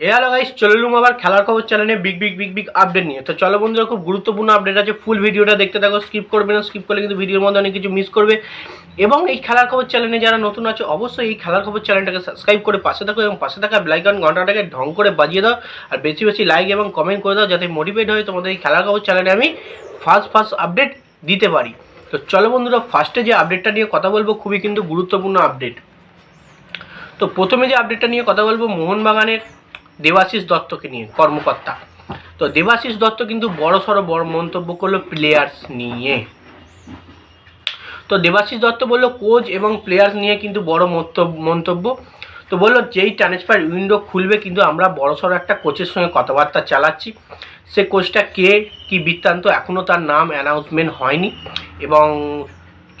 Hello guys চললুম আবার খেলার খবর চ্যানেলে big big big big update নিয়ে। তো চলো বন্ধুরা, খুব গুরুত্বপূর্ণ আপডেট আছে ফুল ভিডিওটা দেখতে থাকো স্কিপ করবে না স্কিপ করলে কিন্তু ভিডিওর মধ্যে অনেক কিছু মিস করবে। এবং এই খেলার খবর চ্যানেলে যারা নতুন আছে, অবশ্যই এই খেলার খবর চ্যানেলটাকে সাবস্ক্রাইব করে পাশে থাকো এবং পাশে থাকা ব্লাইকন ঘন্টাটাকে ঢং করে বাজিয়ে দাও। আর বেশি বেশি লাইক এবং কমেন্ট করে দাও, যাতে মোটিভেট হয়ে তোমাদের এই খেলার খবর চ্যানেলে আমি ফার্স্ট ফার্স্ট আপডেট দিতে পারি। তো চলো বন্ধুরা ফার্স্টে যে আপডেটটা নিয়ে কথা বলব, খুবই কিন্তু গুরুত্বপূর্ণ আপডেট তো প্রথমে যে আপডেটটা নিয়ে কথা বলব, মোহনবাগানের দেবাশিস দত্তকে নিয়ে, কর্মকর্তা। তো দেবাশিস দত্ত কিন্তু বড় সড়ো বড় মন্তব্য করল প্লেয়ার্স নিয়ে। তো দেবাশিস দত্ত বলল, কোচ এবং প্লেয়ার্স নিয়ে কিন্তু বড় মন্তব্য। তো বলল, যেই ট্রান্সফার উইন্ডো খুলবে কিন্তু আমরা বড় সড়ো একটা কোচের সঙ্গে কথাবার্তা চালাচ্ছি। সে কোচটা কে, কি বৃত্তান্ত এখনও তার নাম অ্যানাউন্সমেন্ট হয়নি এবং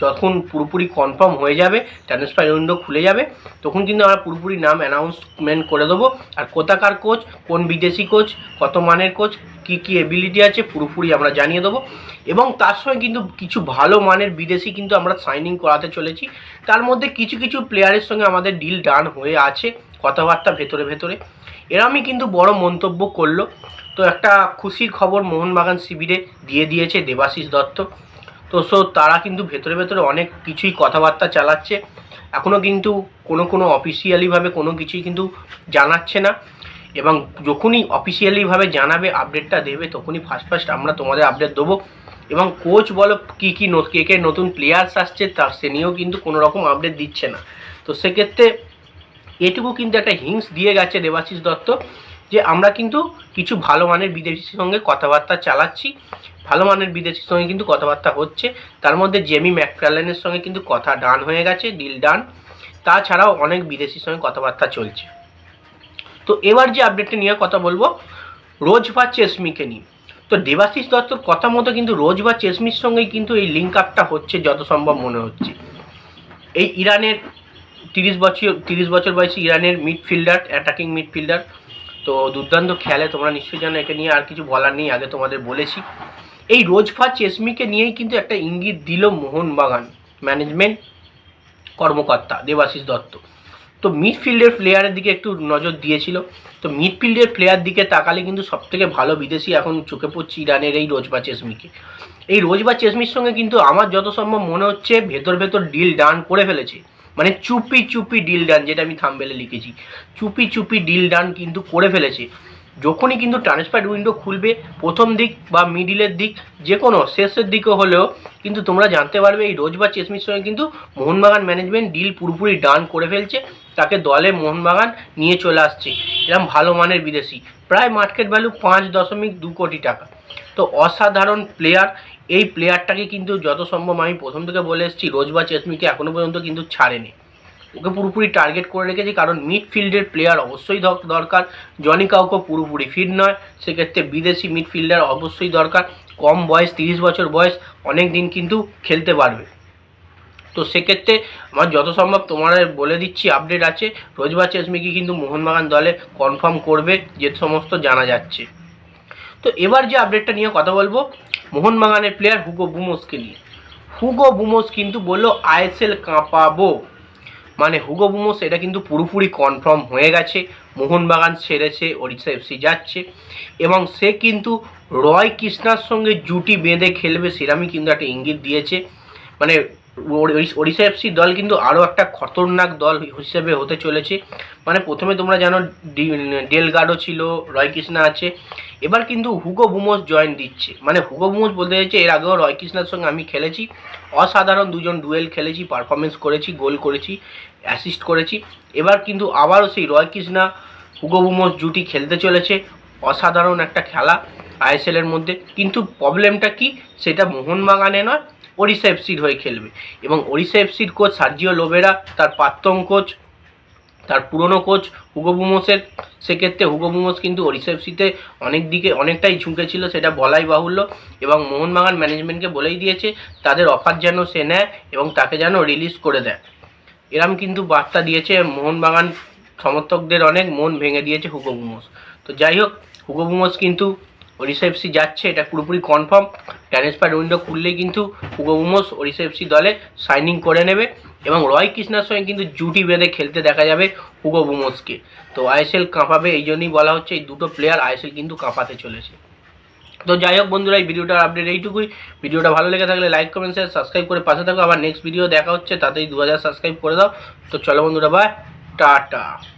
যখন পুরোপুরি কনফার্ম হয়ে যাবে ট্রান্সফার উইন্ডো খুলে যাবে, তখন কিন্তু আমরা পুরোপুরি নাম অ্যানাউন্সমেন্ট করে দেবো। আর কোথাকার কোচ কোন বিদেশি কোচ কত মানের কোচ কি কি এবিলিটি আছে পুরোপুরি আমরা জানিয়ে দেবো। এবং তার সঙ্গে কিন্তু কিছু ভালো মানের বিদেশি কিন্তু আমরা সাইনিং করাতে চলেছি। তার মধ্যে কিছু কিছু প্লেয়ারের সঙ্গে আমাদের ডিল ডান হয়ে আছে কথাবার্তা ভেতরে ভেতরে। এরমই কিন্তু বড় মন্তব্য করল। তো একটা খুশির খবর মোহনবাগান শিবিরে দিয়ে দিয়েছে দেবাশিস দত্ত। তো সো তারা কিন্তু ভেতরে ভেতরে অনেক কিছুই কথাবার্তা চালাচ্ছে। এখনও কিন্তু কোনো কোনো অফিসিয়ালিভাবে কোনো কিছুই কিন্তু জানাচ্ছে না। এবং যখনই অফিসিয়ালিভাবে জানাবে আপডেটটা দেবে, তখনই ফার্স্ট ফার্স্ট আমরা তোমাদের আপডেট দেবো। এবং কোচ বলো, কী কী কে কে নতুন প্লেয়ার্স আসছে, তার সে নিয়েও কিন্তু কোনো রকম আপডেট দিচ্ছে না। তো সেক্ষেত্রে এটুকু কিন্তু একটা হিংস দিয়ে গেছে দেবাশিস দত্ত। যে আমরা কিন্তু কিছু ভালো মানের বিদেশির সঙ্গে কথাবার্তা চালাচ্ছি, ভালো মানের বিদেশির সঙ্গে কিন্তু কথাবার্তা হচ্ছে। তার মধ্যে জেমি ম্যাকফার্লেনের সঙ্গে কিন্তু কথা ডান হয়ে গেছে ডিল ডান। তাছাড়াও অনেক বিদেশির সঙ্গে কথাবার্তা চলছে। তো এবার যে আপডেটটা নিয়ে কথা বলব রোজ বা চেসমিকে নিয়ে। তো দেবাশিস দত্তর কথা মতো কিন্তু রোজ বা চেসমির সঙ্গেই কিন্তু এই লিঙ্ক আপটা হচ্ছে, যত সম্ভব মনে হচ্ছে। এই ইরানের তিরিশ বছর তিরিশ বছর বয়সী ইরানের মিডফিল্ডার অ্যাটাকিং মিডফিল্ডার তো দুর্দান্ত খেলে তোমরা নিশ্চয়ই জানো, একে নিয়ে আর কিছু বলার নেই, আগে তোমাদের বলেছি। এই রোজফা চেসমিকে নিয়েই কিন্তু একটা ইঙ্গিত দিল মোহনবাগান ম্যানেজমেন্ট কর্মকর্তা দেবাশিস দত্ত। তো মিডফিল্ডের প্লেয়ারের দিকে একটু নজর দিয়েছিল। তো মিডফিল্ডের প্লেয়ার দিকে তাকালে কিন্তু সবথেকে ভালো বিদেশি এখন চোখে পড়ছে ইরানের এই রোজবা চেসমিকে। এই রোজবা চেসমির সঙ্গে কিন্তু আমার যত সম্ভব মনে হচ্ছে ভেতর ভেতর ডিল ডান করে ফেলেছে। মানে চুপি চুপি ডিল ডান যেটা আমি থামবেলে লিখেছি। চুপি চুপি ডিল ডান কিন্তু করে ফেলেছে। যখনই কিন্তু ট্রান্সফার উইন্ডো খুলবে, প্রথম দিক বা মিডিলের দিক, যে কোনো শেষের দিকে হলেও কিন্তু তোমরা জানতে পারবে এই রোজ বা চেসমির সঙ্গে কিন্তু মোহনবাগান ম্যানেজমেন্ট ডিল পুরোপুরি ডান করে ফেলছে। তাকে দলে মোহনবাগান নিয়ে চলে আসছে। এরকম ভালো মানের বিদেশি। প্রায় মার্কেট ভ্যালু পাঁচ দশমিক দু কোটি টাকা। তো অসাধারণ প্লেয়ার এই প্লেয়ারটাকে কিন্তু যত সম্ভব আমি প্রথম থেকে বলে এসেছি, রোজ বা চেসমিকে এখনও পর্যন্ত কিন্তু ছাড়েনি। ওকে পুরোপুরি টার্গেট করে রেখেছি, কারণ মিডফিল্ডের প্লেয়ার অবশ্যই দরকার। জনি কাউকে পুরোপুরি ফিট নয়, সেক্ষেত্রে বিদেশি মিডফিল্ডার অবশ্যই দরকার। কম বয়স, তিরিশ বছর বয়স, অনেক দিন কিন্তু খেলতে পারবে। তো সেক্ষেত্রে আমার যত সম্ভব তোমাদের বলে দিচ্ছি আপডেট আছে। রোজবা চেসমিকি কিন্তু মোহনবাগান দলে কনফার্ম করবে, যে সমস্ত জানা যাচ্ছে। তো এবার যে আপডেটটা নিয়ে কথা বলব মোহনবাগানের প্লেয়ার হুগো বুমোসকে নিয়ে। হুগো বুমোস কিন্তু বলল আইএসএল কাঁপাবো। মানে হুগো বুমোস এটা কিন্তু পুরোপুরি কনফার্ম হয়ে গেছে। মোহনবাগান ছেড়েছে, ওড়িশা এফসি যাচ্ছে। এবং সে কিন্তু রয় কৃষ্ণার সঙ্গে জুটি বেঁধে খেলবে সেরামই কিন্তু একটা ইঙ্গিত দিয়েছে। মানে ওড়িশা এফসি দল কিন্তু আরও একটা খতরনাক দল হিসেবে হতে চলেছে। মানে প্রথমে তোমরা জানো ডি- ডেলগাডো ছিল রয় কৃষ্ণা আছে। এবার কিন্তু হুগো বুমোস জয়েন দিচ্ছে। মানে হুগো বুমোস বলতে চাইছে, এর আগেও রয় কৃষ্ণার সঙ্গে আমি খেলেছি। অসাধারণ দুজন ডুয়েল খেলেছি পারফরমেন্স করেছি গোল করেছি অ্যাসিস্ট করেছি। এবার কিন্তু আবারও সেই রয় কৃষ্ণা হুগো বুমোস জুটি খেলতে চলেছে। অসাধারণ একটা খেলা। আইএসএলের মধ্যে। কিন্তু প্রবলেমটা কি? সেটা মোহনবাগানে নয়, ওড়িশা এফসির হয়ে খেলবে। এবং ওড়িশা এফসির কোচ সার্জিও লোবেরা, তার প্রাক্তন কোচ তার পুরনো কোচ হুগো বুমোসের। সেক্ষেত্রে হুগো বুমোস কিন্তু ওড়িশা এফসিতে অনেক দিকে অনেকটাই ঝুঁকেছিল, সেটা বলাই বাহুল্য। এবং মোহনবাগান ম্যানেজমেন্টকে বলেই দিয়েছে, তাদের অফার যেন সে নেয় এবং তাকে যেন রিলিজ করে দেয়। এরম কিন্তু বার্তা দিয়েছে মোহনবাগান সমর্থকদের অনেক, মন ভেঙে দিয়েছে হুগো বুমোস। তো যাই হোক, হুগো বুমোস কিন্তু ওড়িশা এফসি যাচ্ছে, এটা পুরোপুরি কনফার্ম ট্রান্সফার উইন্ডো খুললেই কিন্তু বুমোস ওড়িশা এফসি দলে সাইনিং করে নেবে এবং রয় কৃষ্ণার সঙ্গে কিন্তু জুটি বেঁধে খেলতে দেখা যাবে হুগো বুমোসকে তো আইএসএল কাঁপাবে, এই জন্যই বলা হচ্ছে এই দুটো প্লেয়ার আইএসএল কিন্তু কাঁপাতে চলেছে। তো যাই হোক বন্ধুরা, এই ভিডিওটার আপডেট এইটুকুই। ভিডিওটা ভালো লেগে থাকলে লাইক কমেন্ট শেয়ার সাবস্ক্রাইব করে পাশে থাকো। আবার নেক্সট ভিডিও দেখা হচ্ছে, তাতেই দু হাজার সাবস্ক্রাইব করে দাও। তো চলো বন্ধুরা বাই টাটা।